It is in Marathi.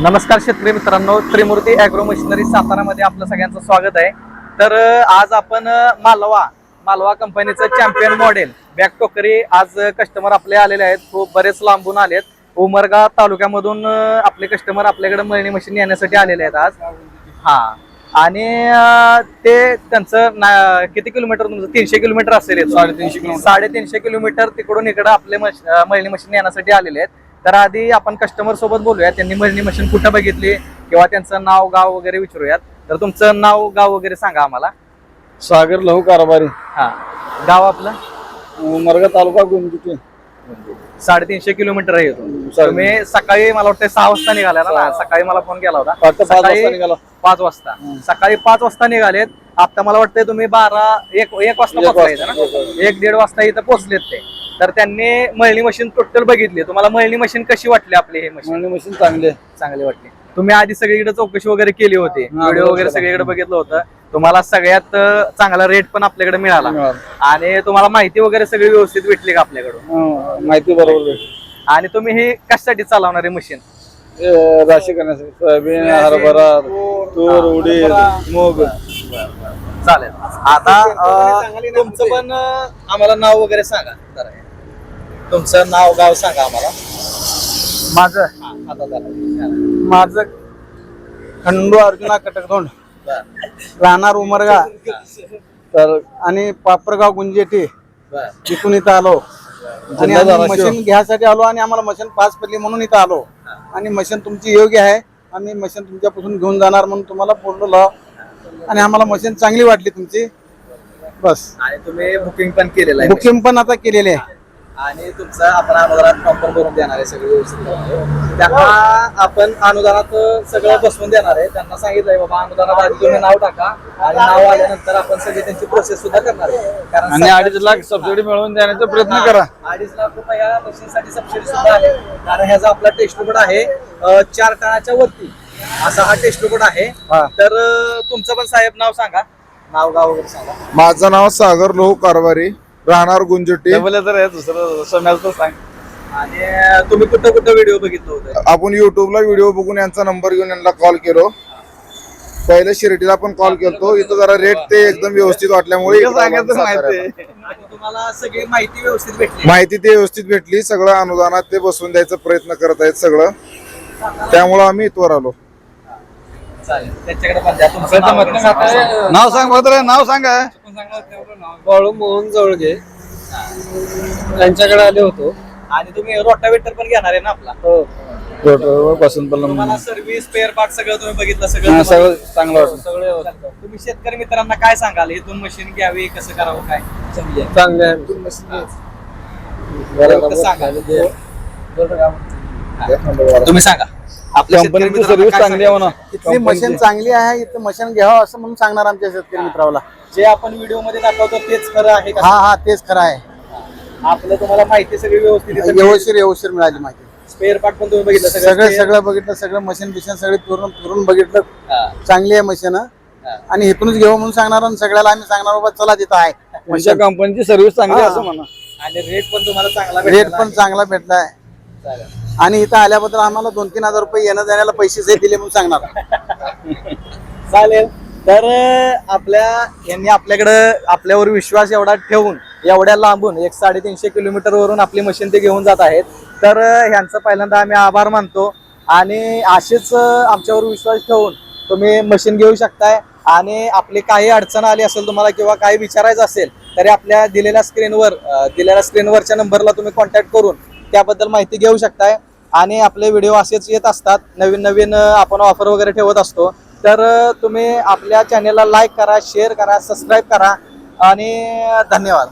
नमस्कार शेतकरी मित्रांनो त्रिमूर्ती अॅग्रो मशिनरी सातारामध्ये आपलं सगळ्यांचं स्वागत आहे. तर आज आपण मालवा मालवा कंपनीचं चॅम्पियन मॉडेल बॅक टोकरी आज कस्टमर आपले आलेले आहेत. खूप बरेच लांबून आलेत. उमरगा तालुक्यामधून आपले कस्टमर आपल्याकडे मळणी मशीन येण्यासाठी आलेले आहेत आज. हा. आणि ते त्यांचं ना- किती किलोमीटर तुमचं? तीनशे किलोमीटर असेल. साडेतीनशे किलोमीटर. साडेतीनशे किलोमीटर तिकडून इकडं आपले मश- मळणी मशीन येण्यासाठी आलेले आहेत. तर आधी आपण कस्टमर सोबत बोलूया त्यांनी मळणी मशीन कुठं बघितली किंवा त्यांचं नाव गाव वगैरे विचारूयात. तर तुमचं नाव गाव वगैरे सांगा आम्हाला. सागर लहू कारभारी. हा. गाव आपलं? उमरगा तालुका गुंजटी साडेतीनशे किलोमीटर आहे इथून. साडेतीनशे. तुम्ही सकाळी मला वाटतं सहा वाजता निघाला ना? सकाळी मला फोन केला होता. सकाळी. पाच वाजता. सकाळी पाच वाजता निघालेत. आता मला वाटतंय तुम्ही बारा एक एक वाजता पोहोचलाय. ना? एक दीड वाजता इथं पोहोचलेत ते. तर त्यांनी मळणी मशीन टोटल बघितली. तुम्हाला मळणी मशीन कशी वाटली आपली हे मशीन म्हणली मशीन चांगली. चांगली वाटली. तुम्ही आधी सगळीकडे चौकशी वगैरे केली होती. व्हिडिओ वगैरे. सगळीकडे बघितलं होतं. तुम्हाला सगळ्यात चांगला रेट पण आपल्याकडे मिळाला. आणि तुम्हाला माहिती वगैरे सगळी व्यवस्थित भेटली का आपल्याकडून? हं, माहिती बरोबर. आणि तुम्ही हे कशासाठी चालवणार आहे मशीन राशी करण्यासाठी सोयाबीन हरभरा तूर उडीद मूग. चालेल. आता तुमचं पण आम्हाला नाव वगैरे सांगा. जरा. तुमचं नाव गाव सांगा आम्हाला. माझं? हा, आता. माझं खंडू अर्जुना कटकधोंड. बरं, राहणार उमरगा. तर आणि पापरगाव गुंजेटी. बरं. तिथून इथं आलो. आणि जिल्हा आम्ही धाराशिव. मशीन घ्यायसाठी आलो आणि आम्हाला मशीन पास पडली म्हणून इथं आलो. आणि मशीन तुमची योग्य आहे. आम्ही मशीन तुमच्यापासून घेऊन जाणार म्हणून तुम्हाला बोललो. आणि आम्हाला मशीन चांगली वाटली तुमची. बस. आणि तुम्ही बुकिंग पण केलेलं आहे. बुकिंग पण आता केलेली आहे. आणि तुमचं आपण अनुदानात फॉर्म पण भरून देणार आहे सगळं व्यवस्थित. त्यांना आपण अनुदानात सगळं बसवून देणार आहे. त्यांना सांगितलंय बाबा अनुदानात आधी तुम्ही नाव टाका आणि नाव आल्यानंतर आपण सगळी त्यांची प्रोसेस सुद्धा करणार आहे. कारण आणि अडीच लाख सबसिडी मिळवून देण्याचा प्रयत्न करा. अडीच लाख रुपये ह्या मशीनसाठी सबसिडी सुद्धा आहे. कारण ह्याचा आपला टेस्ट रिपोर्ट आहे अं, चार टनाच्या वरती. असा हा टेस्ट रिपोर्ट आहे. हा. तर अं, तुमचं पण साहेब नाव सांगा. नाव गाव वगैरे सांगा. माझं नाव सागर लोह कारभारी राहणार गुंजटी. डबल तर आहे दुसरं सोन्याचं तर सांग. आणि अं, तुम्ही कुठं कुठं व्हिडिओ बघितलं होतं? आपण युट्यूबला व्हिडिओ बघून यांचा नंबर घेऊन यांना कॉल केलो. पहिले शिर्डीला पण कॉल केलतो. इथं जरा रेट ते एकदम व्यवस्थित वाटल्यामुळे इकडं सांगायचं. माहिती आणि तुम्हाला सगळी माहिती व्यवस्थित भेटली. माहिती ते व्यवस्थित भेटली. सगळं अनुदानात ते बसवून द्यायचा प्रयत्न करत आहेत सगळं. त्यामुळं आम्ही इथवर आलो. चालेल. त्याच्याकडे पण द्या. तुमचं नाव सांगा. नाव सांग. बरं नाव सांगा बाळू मोहन जवळगे. त्यांच्याकडे आले होतो. आणि तुम्ही रोटावेटर पण घेणार आहे ना आपला? पासून पण तुम्हाला सर्व्हिस स्पेअर पार्ट सगळं तुम्ही बघितलं हा, सगळं सगळं चांगलं वाटलं सगळे तुम्ही शेतकरी मित्रांना काय सांगाल? इथून मशीन घ्यावी कसं करावं काय? समजेल. चांगले आहे. सांगा. तुम्ही सांगा. आपल्या शेतकरी कंपनीची मित्रांना सर्व्हिस काय चांगली आहे म्हणा. इथली मशीन चांगली आहे इथं मशीन घ्यावं असं म्हणून सांगणार आमच्या शेतकरी मित्राला? जे आपण व्हिडिओमध्ये दाखवतो तेच खरं आहे का? हा हा तेच खरं आहे. आपलं तुम्हाला माहिती सगळी व्यवस्थित व्यवस्थित व्यवस्थित मिळाली माहिती. स्पेअर पार्ट पण तुम्ही बघितलं सगळं spare- सगळं बघितलं सगळं मशीन बिशीन सगळे फिरून फिरून बघितलं. हा. चांगली आहे मशीन आणि इथूनच घेऊ म्हणून सांगणार आणि सगळ्याला आम्ही सांगणार बाबा चला तिथं आहे. तुमच्या कंपनीची सर्व्हिस चांगली आहे हा. असं म्हणा. आणि रेट पण तुम्हाला चांगला रेट भेटलेला पण आहे. चांगला भेटलाय. आणि इथं आल्याबद्दल आम्हाला दोन तीन हजार रुपये येणं जाण्याला पैसे दिले म्हणून सांगणार चालेल. तर आपल्या यांनी आपल्याकडं आपल्यावर विश्वास एवढा ठेवून एवढ्या लांबून एक साडेतीनशे किलोमीटर वरून आपली मशीन ते घेऊन जात आहेत. तर ह्यांचं पहिल्यांदा आम्ही आभार मानतो. आणि असेच आमच्यावर विश्वास ठेवून तुम्ही मशीन घेऊ शकताय. आणि आपली काही अडचण आली असेल तुम्हाला किंवा काही विचारायचं असेल तरी आपल्या दिलेल्या स्क्रीनवर दिलेल्या स्क्रीनवरच्या नंबरला तुम्ही कॉन्टॅक्ट करून त्याबद्दल माहिती घेऊ शकताय. आणि आपले व्हिडिओ असेच येत असतात. नवीन नवीन आपण ऑफर वगैरे ठेवत असतो. तर तुम्ही आपल्या चॅनेलला लाईक करा शेअर करा सबस्क्राईब करा. आणि धन्यवाद.